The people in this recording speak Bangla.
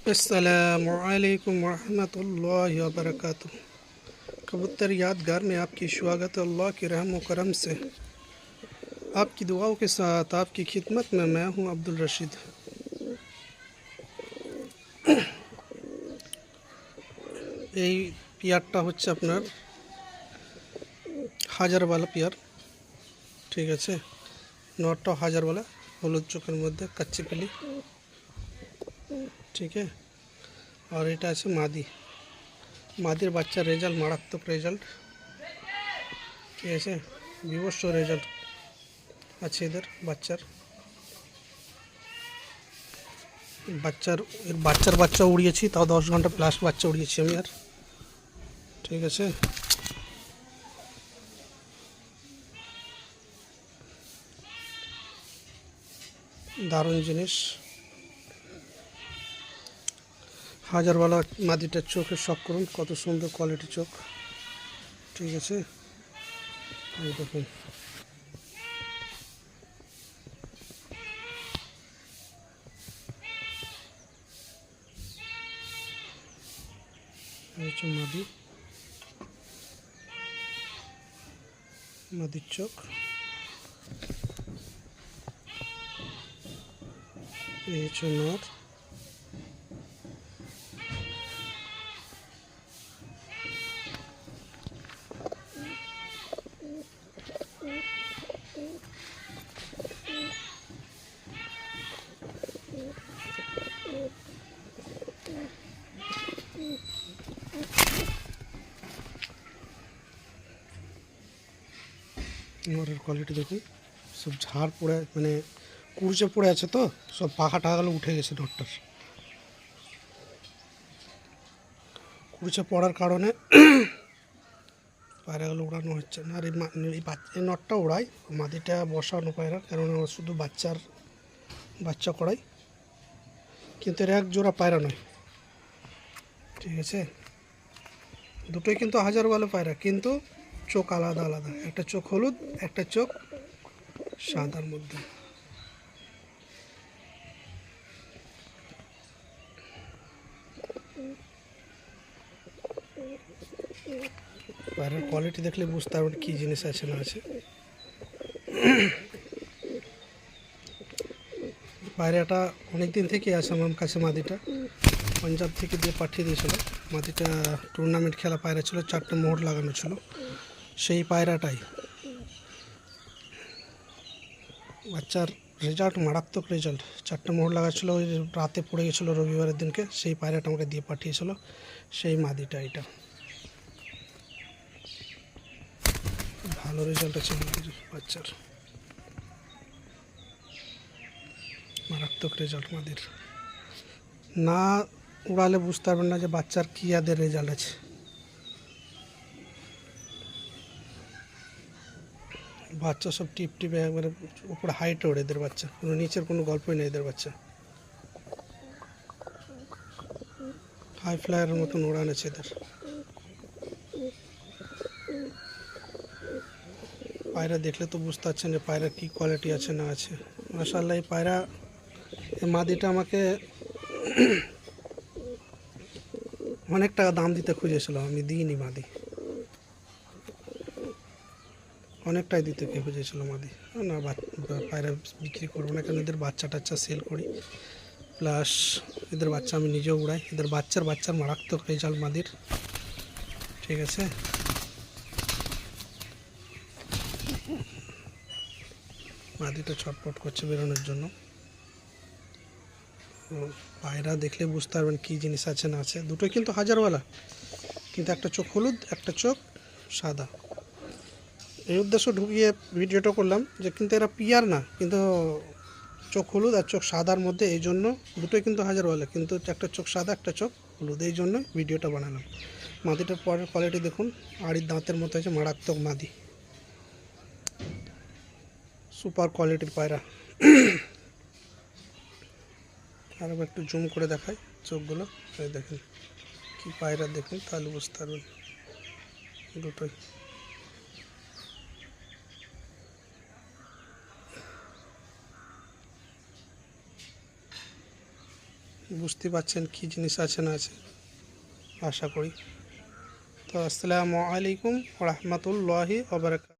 अस्सलामु अलैकुम वरहमतुल्लाहि वबरकातुह कबूतर यादगार में आपकी स्वागत है अल्लाह के रहम व करम से आपकी दुआओं के साथ आपकी खिदमत में मैं हूं अब्दुल रशीद এই পেয়ারটা হচ্ছে আপনার হাজারওয়ালা পেয়ার ঠিক আছে নটটাও হাজারওয়ালা হলুদ চোখের মধ্যে কাচ্চি পিলি ঠিক আছে আর এটা আছে মাদি মাদির বাচ্চার রেজাল্ট মারাত্মক রেজাল্ট ঠিক আছে বিভৎস রেজাল্ট আছে এদের বাচ্চার বাচ্চার এর বাচ্চার বাচ্চা উড়িয়েছি তাও দশ ঘণ্টা প্লাস বাচ্চা উড়িয়েছি আমি আর ঠিক আছে দারুণ জিনিস হাজারওয়ালা মাদিটার চোখের শখ করুন, কত সুন্দর কোয়ালিটি চোখ। ঠিক আছে? দেখুন। মাদি। মাদির চোখ। এই হচ্ছে নর। নরের কোয়ালিটি দেখুন। সব ঝাড় পড়ে মানে কুড়চে পড়ে আছে তো, সব পাখা টাকাগুলো উঠে গেছে নটটার কুড়চে পড়ার কারণে পায়রাগুলো উড়ানো হচ্ছে না। আর এই এই নটটা ওড়াই মাদিটা বসানো পায়রা ও শুধু বাচ্চার, বাচ্চা করাই। কিন্তু এর এক জোড়া পায়রা নয়। ঠিক আছে? দুটোই কিন্তু হাজার বলে পায়রা, কিন্তু চোখ আলাদা আলাদা। একটা চোখ হলুদ, একটা চোখ সাদার মধ্যে। পায়রার কোয়ালিটি দেখলে বুঝতে পারবেন কী জিনিস আছে না আছে। পায়রাটা অনেক দিন থেকে আছে আমার কাছে মাদিটা। পাঞ্জাব থেকে দিয়ে পাঠিয়ে দিয়েছিল। মাদিটা টুর্নামেন্ট খেলা পায়রা ছিল, চারটে মোহর লাগানো ছিল। সেই পায়রাটাই। বাচ্চার রেজাল্ট মারাত্মক রেজাল্ট চারটে মোহর লাগা ছিল ওই রাতে পড়ে গেছিল রবিবারের দিনকে, সেই পায়রাটা আমাকে দিয়ে পাঠিয়েছিল, সেই মাদিটা এটা। ভালো রেজাল্ট আছে বাচ্চার। মারাত্মক রেজাল্ট মাদির। না উড়ালে বুঝতে পারবেন না যে বাচ্চার কী আদের রেজাল্ট আছে। বাচ্চা সব টিপ টিপে একবারে উপরে হাইটে ওড়ে এদের বাচ্চা। কোনো নিচের কোনো গল্পই নেই এদের বাচ্চা। হাই ফ্লায়ারের মতন উড়ান আছে এদের। পায়রা দেখলে তো বুঝতে পারছেন যে পায়রা কী কোয়ালিটি আছে, না আছে। মাসাল্লাহ এই পায়রা, এই মাদিটা আমাকে অনেক টাকা দাম দিতে খুঁজেছিল। আমি দিইনি মাদি। অনেকটাই দিতে কে খুঁজেছিল মাদি। না পায়রা বিক্রি করব না কেন? এদের বাচ্চা টাচ্চা সেল করি। প্লাস এদের বাচ্চা আমি নিজেও উড়াই। এদের বাচ্চার বাচ্চার মারাত্মক রেজাল্ট মাদির। ঠিক আছে? মাদিটা ছটপট করছে বেরোনোর জন্য। পায়রা দেখলে বুঝতে পারবেন কী জিনিস আছে না আছে। দুটোই কিন্তু হাজারওয়ালা। কিন্তু একটা চোখ হলুদ, একটা চোখ সাদা। এই উদ্দেশ্য ঢুকিয়ে ভিডিওটা করলাম যে কিন্তু এরা পিয়ার না, কিন্তু চোখ হলুদ আর চোখ সাদার মধ্যে এই জন্য দুটোই কিন্তু হাজারওয়ালা কিন্তু একটা চোখ সাদা, একটা চোখ হলুদ, এই জন্য ভিডিওটা বানালাম। মাদিটার পরের কোয়ালিটি দেখুন, আড়ির দাঁতের মতো আছে মারাত্মক মাদি। সুপার কোয়ালিটির পায়রা। আর একটু জুম করে দেখাই চোখগুলো দেখেন কি পায়রা দেখুন তাহলে বুঝতে পারবেন দুটোই। বুঝতে পারছেন কি জিনিস আছে না আছে আশা করি। তো আসসালামু আলাইকুম রহমতুল্লাহি ওবরাকাত